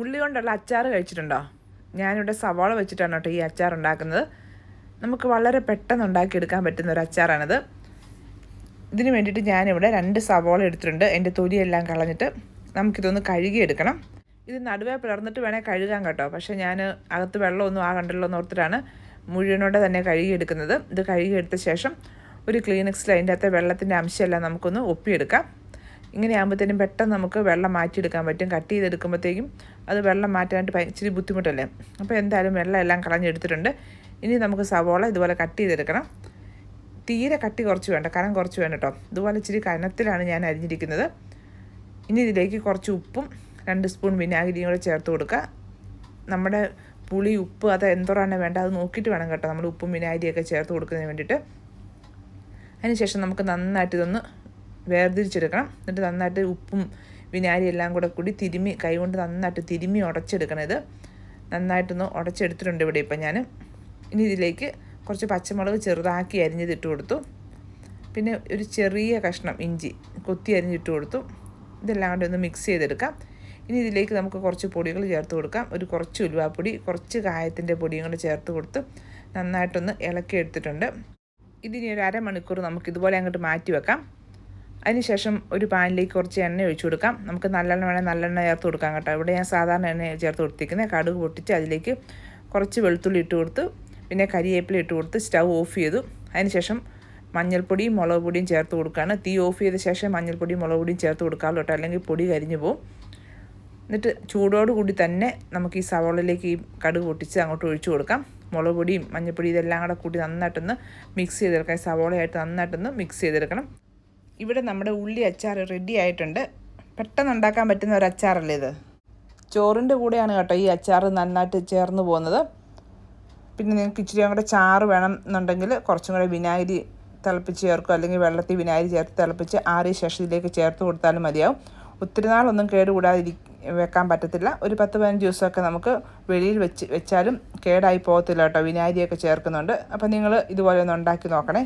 ഉള്ളി കൊണ്ടുള്ള അച്ചാർ കഴിച്ചിട്ടുണ്ടോ? ഞാനിവിടെ സവാള വെച്ചിട്ടാണ് കേട്ടോ ഈ അച്ചാർ ഉണ്ടാക്കുന്നത്. നമുക്ക് വളരെ പെട്ടെന്ന് ഉണ്ടാക്കിയെടുക്കാൻ പറ്റുന്ന ഒരു അച്ചാറാണിത്. ഇതിന് വേണ്ടിയിട്ട് ഞാനിവിടെ രണ്ട് സവാള എടുത്തിട്ടുണ്ട്. എന്റെ തൊലിയെല്ലാം കളഞ്ഞിട്ട് നമുക്കിതൊന്ന് കഴുകിയെടുക്കണം. ഇത് നടുവേ പിളർന്നിട്ട് വേണേൽ കഴുകാൻ കേട്ടോ. പക്ഷേ ഞാൻ അകത്ത് വെള്ളമൊന്നും ആ കണ്ടല്ലോ എന്ന് ഓർത്തിട്ടാണ് മുഴുവനോടെ തന്നെ കഴുകിയെടുക്കുന്നത്. ഇത് കഴുകിയെടുത്ത ശേഷം ഒരു ക്ലീനിക്സിൽ അതിന്റെ അകത്തെ വെള്ളത്തിന്റെ അംശമെല്ലാം നമുക്കൊന്ന് ഒപ്പിയെടുക്കാം. ഇങ്ങനെ ആകുമ്പോഴത്തേനും പെട്ടെന്ന് നമുക്ക് വെള്ളം മാറ്റിയെടുക്കാൻ പറ്റും. കട്ട് ചെയ്തെടുക്കുമ്പോഴത്തേക്കും അത് വെള്ളം മാറ്റാനായിട്ട് ഇച്ചിരി ബുദ്ധിമുട്ടല്ലേ? അപ്പോൾ എന്തായാലും വെള്ളം എല്ലാം കളഞ്ഞെടുത്തിട്ടുണ്ട്. ഇനി നമുക്ക് സവോള ഇതുപോലെ കട്ട് ചെയ്തെടുക്കണം. തീരെ കട്ടി കുറച്ച് വേണ്ട. കനം കുറച്ച് വേണം കേട്ടോ. ഇതുപോലെ ഇച്ചിരി കനത്തിലാണ് ഞാൻ അരിഞ്ഞിരിക്കുന്നത്. ഇനി ഇതിലേക്ക് കുറച്ച് ഉപ്പും രണ്ട് സ്പൂൺ വിനാഗിരിയും കൂടെ ചേർത്ത് കൊടുക്കുക. നമ്മുടെ പുളി ഉപ്പ് അത് എന്തോറാണ് വേണ്ട അത് നോക്കിയിട്ട് വേണം കേട്ടോ. നമ്മൾ ഉപ്പും വിനാഗിരിയൊക്കെ ചേർത്ത് കൊടുക്കുന്നതിന് വേണ്ടിയിട്ട്. അതിനുശേഷം നമുക്ക് നന്നായിട്ട് ഇതൊന്ന് വേർതിരിച്ചെടുക്കണം. എന്നിട്ട് നന്നായിട്ട് ഉപ്പും വിനാരി എല്ലാം കൂടെ കൂടി തിരുമ്മി കൈകൊണ്ട് നന്നായിട്ട് തിരുമ്മി ഉടച്ചെടുക്കണം ഇത്. നന്നായിട്ടൊന്ന് ഉടച്ചെടുത്തിട്ടുണ്ട് ഇവിടെ ഇപ്പം ഞാൻ ഇനി ഇതിലേക്ക് കുറച്ച് പച്ചമുളക് ചെറുതാക്കി അരിഞ്ഞത് ഇട്ട് കൊടുത്തു. പിന്നെ ഒരു ചെറിയ കഷ്ണം ഇഞ്ചി കൊത്തി അരിഞ്ഞിട്ട് കൊടുത്തു. ഇതെല്ലാം കൂടി ഒന്ന് മിക്സ് ചെയ്തെടുക്കാം. ഇനി ഇതിലേക്ക് നമുക്ക് കുറച്ച് പൊടികൾ ചേർത്ത് കൊടുക്കാം. ഒരു കുറച്ച് ഉലുവാപ്പൊടി കുറച്ച് കായത്തിന്റെ പൊടിയും കൂടെ ചേർത്ത് കൊടുത്ത് നന്നായിട്ടൊന്ന് ഇളക്കി എടുത്തിട്ടുണ്ട് ഇതിനി ഒരു അരമണിക്കൂർ നമുക്ക് ഇതുപോലെ അങ്ങോട്ട് മാറ്റി വെക്കാം. അതിനുശേഷം ഒരു പാനിലേക്ക് കുറച്ച് എണ്ണ ഒഴിച്ചു കൊടുക്കാം. നമുക്ക് നല്ലെണ്ണ വേണേൽ നല്ലെണ്ണ ചേർത്ത് കൊടുക്കാം കേട്ടോ. ഇവിടെ ഞാൻ സാധാരണ എണ്ണ ചേർത്ത് കൊടുത്തിരിക്കുന്നത് കടുക് പൊട്ടിച്ച് അതിലേക്ക് കുറച്ച് വെളുത്തുള്ളി ഇട്ട് കൊടുത്ത്. പിന്നെ കരിയേപ്പില ഇട്ട് കൊടുത്ത് സ്റ്റൗ ഓഫ് ചെയ്തു. അതിനുശേഷം മഞ്ഞൾപ്പൊടിയും മുളക് പൊടിയും ചേർത്ത് കൊടുക്കുകയാണ് തീ ഓഫ് ചെയ്ത ശേഷം മഞ്ഞൾപ്പൊടിയും മുളക് പൊടിയും ചേർത്ത് കൊടുക്കാമല്ലോ കേട്ടോ. അല്ലെങ്കിൽ പൊടി കരിഞ്ഞു പോകും എന്നിട്ട് ചൂടോടുകൂടി തന്നെ നമുക്ക് ഈ സവോളയിലേക്ക് ഈ കടുക് പൊട്ടിച്ച് അങ്ങോട്ട് ഒഴിച്ചു കൊടുക്കാം. മുളക് പൊടിയും മഞ്ഞൾപ്പൊടി ഇതെല്ലാം കൂടെ കൂട്ടി നന്നായിട്ടൊന്ന് മിക്സ് ചെയ്തെടുക്കാം. സവോളയായിട്ട് നന്നായിട്ടൊന്ന് മിക്സ് ചെയ്തെടുക്കണം. ഇവിടെ നമ്മുടെ ഉള്ളി അച്ചാർ റെഡി ആയിട്ടുണ്ട്. പെട്ടെന്ന് ഉണ്ടാക്കാൻ പറ്റുന്ന ഒരു അച്ചാറല്ലേ ഇത്? ചോറിന്റെ കൂടെയാണ് കേട്ടോ ഈ അച്ചാർ നന്നായിട്ട് ചേർന്ന് പോകുന്നത്. പിന്നെ നിങ്ങൾക്ക് ഇച്ചിരി കൂടെ ചാറ് വേണം എന്നുണ്ടെങ്കിൽ കുറച്ചും കൂടെ വിനാഗിരി തിളപ്പിച്ച് ചേർക്കുക. അല്ലെങ്കിൽ വെള്ളത്തിൽ വിനാഗിരി ചേർത്ത് തിളപ്പിച്ച് ആറിയ ശേഷം ഇതിലേക്ക് ചേർത്ത് കൊടുത്താലും മതിയാവും. ഒത്തിരി നാളൊന്നും കേടുകൂടാതിരി വെക്കാൻ പറ്റത്തില്ല. ഒരു പത്ത് പതിനഞ്ച് ദിവസമൊക്കെ നമുക്ക് വെളിയിൽ വെച്ച് വെച്ചാലും കേടായി പോകത്തില്ല കേട്ടോ. വിനാഗിരിയൊക്കെ ചേർക്കുന്നുണ്ട്. അപ്പോൾ നിങ്ങൾ ഇതുപോലെ ഒന്ന് ഉണ്ടാക്കി നോക്കണേ.